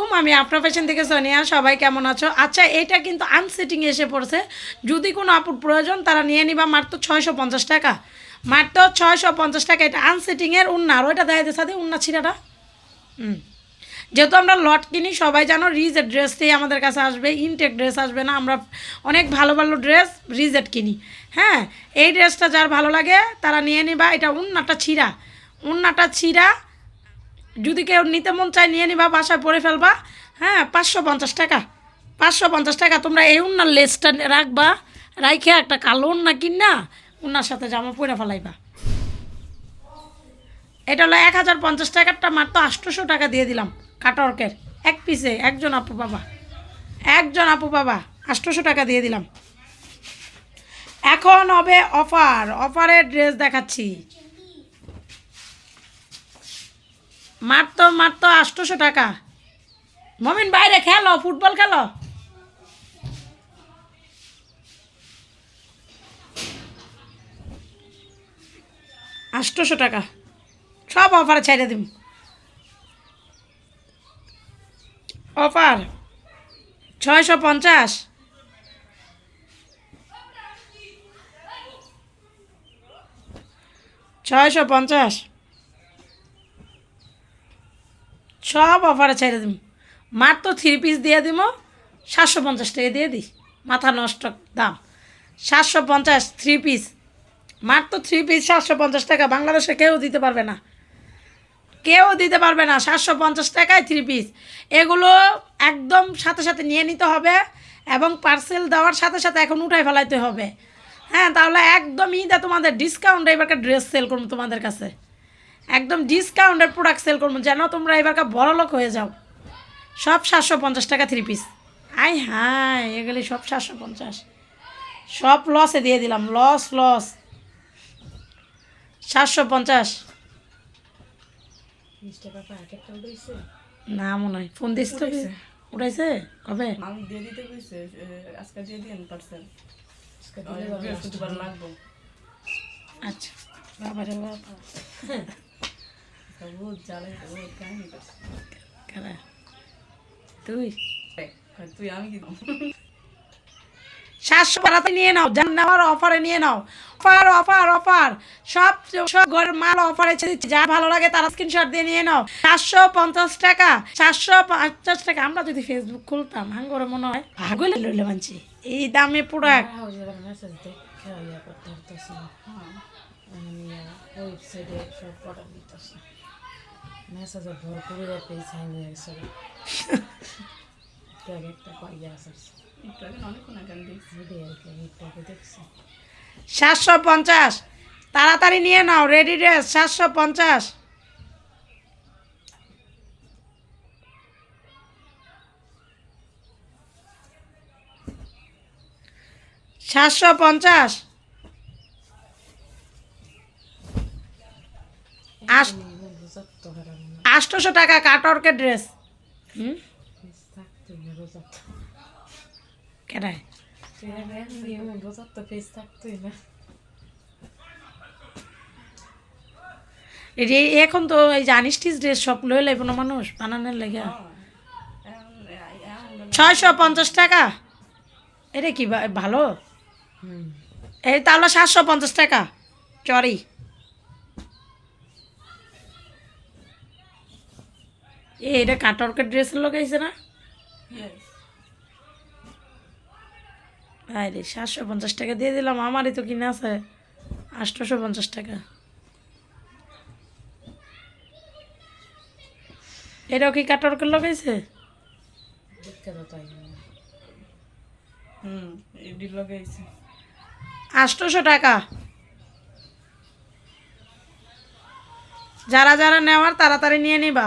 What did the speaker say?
আমি আপনার ফ্যাশন থেকে সোনিয়া, সবাই কেমন আছো? আচ্ছা এটা কিন্তু আনসেটিং এসে পড়ছে। যদি কোনো আপুর প্রয়োজন, তারা নিয়ে নিবা মাত্র ছয়শো পঞ্চাশ টাকা। মাত্র ছয়শো পঞ্চাশ টাকা, এটা আনসেটিংয়ের উন্না। আর ওইটা দেয় সাথে উন্না ছিঁড়াটা। হুম। যেহেতু আমরা লট কিনি, সবাই জানো রিজেট ড্রেসটাই আমাদের কাছে আসবে ইনটেক ড্রেস আসবে না। আমরা অনেক ভালো ভালো ড্রেস রিজেট কিনি। হ্যাঁ এই ড্রেসটা যার ভালো লাগে, তারা নিয়ে নিবা। এটা উন্নাটা ছিঁড়া। উন্নাটা ছিঁড়া যদি কেউ নিতে মন চায়, নিয়ে নিবা, বাসায় পরে ফেলবা। হ্যাঁ পাঁচশো পঞ্চাশ টাকা। পাঁচশো পঞ্চাশ টাকা তোমরা এই উন্নার লেসটা রাখবা, রাইখে একটা কালো উন্না কিনা উন্নার সাথে জামা পরে ফেলাইবা। এটা হলো এক হাজার পঞ্চাশ টাকারটা মাত্র আটশোশো টাকা দিয়ে দিলাম কাটওয়ার্কের। এক পিসে, একজন আপু বাবা। একজন আপু বাবা, আটশোশো টাকা দিয়ে দিলাম। এখন হবে অফার। অফারের ড্রেস দেখাচ্ছি। মাত্র মাত্র আটশোশো টাকা। মমিন, বাইরে খেলো, ফুটবল খেলো। আটশোশো টাকা। সব অফারে ছাইড়ে দিব অফার ছয়শো পঞ্চাশ। ছয়শো পঞ্চাশ। সব অফারে ছেড়ে দিব মাত্র থ্রি পিস দিয়ে দিব সাতশো পঞ্চাশ টাকা দিয়ে দিই। মাথা নষ্ট দাম। সাতশো পঞ্চাশ থ্রি পিস মাত্র থ্রি পিস সাতশো পঞ্চাশ টাকা বাংলাদেশে কেউ দিতে পারবে না। কেউ দিতে পারবে না, সাতশো পঞ্চাশ টাকায় থ্রি পিস এগুলো একদম সাথে সাথে নিয়ে নিতে হবে এবং পার্সেল দেওয়ার সাথে সাথে এখন উঠাই ফেলাইতে হবে। হ্যাঁ তাহলে একদম ঈদে তোমাদের ডিসকাউন্ট এবারকার ড্রেস সেল করব তোমাদের কাছে। একদম ডিসকাউন্টের প্রোডাক্ট সেল করব। যেন তোমরা এবারকার বড় লোক হয়ে যাও। সব সাতশো পঞ্চাশ টাকা থ্রি পিস আই হ্যাঁ এগুলি সব সাতশো পঞ্চাশ। সব লসে দিয়ে দিলাম। লস লস সাতশো পঞ্চাশ। না মনে হয়। ফোন দিস তো উঠাইছে। কবে? আমি দিয়ে দিতে কইছে এ, আজকে দিয়ে দিন পার্সেল বৃহস্পতিবার লাগবো। আচ্ছা বাবা রে বাবা। তুই? তুই আমি কি সাতশো নিয়ে নাও নেওয়ার অফারে নিয়ে নাও। অফার অফার অফার সব সব ঘরের মাল অফারে ছেড়ে দিচ্ছি। যা ভালো লাগে তারা স্ক্রিনশট দিয়ে নিয়ে নাও। সাতশো পঞ্চাশ টাকা সাতশো পঞ্চাশ টাকা। আমরা যদি ফেসবুক খুলতাম হাঙ্গরে মনে হয় ভাগলে লইলে মানছি এই দামে প্রোডাক্ট ওয়েবসাইটে সব দিতেছে। মেসেজে ভরপুর পেজ হয়ে গেছে ট্যাগ একটা একটু আগে অনেকক্ষণ আগে দেখছি। ভিডিও আর কি ট্যাগে দেখছি। সাতশো পঞ্চাশ। তাড়াতাড়ি নিয়ে নাও রেডি ড্রেস সাতশো পঞ্চাশ। সাতশো পঞ্চাশ। হারাম আটশোশো টাকা কাটওয়ার্কের ড্রেস হুম? কেনায় এখন তো এই জানিস টিস ড্রেস সব লয়ে লাইব না মানুষ বানানোর লেগে। ছয়শো পঞ্চাশ টাকা? এটা কি ভালো? এই তাহলে সাতশো পঞ্চাশ টাকা। চরি। এ এটা কাটরকের ড্রেসের লোক আইছে না. আরে সাতশো পঞ্চাশ টাকা দিয়ে দিলাম আমারই তো কিনে আছে। আটশোশো পঞ্চাশ টাকা। এটাও কি কাটরকের ডিল আটশোশো টাকা। যারা যারা নেওয়ার তাড়াতাড়ি নিয়ে নিবা।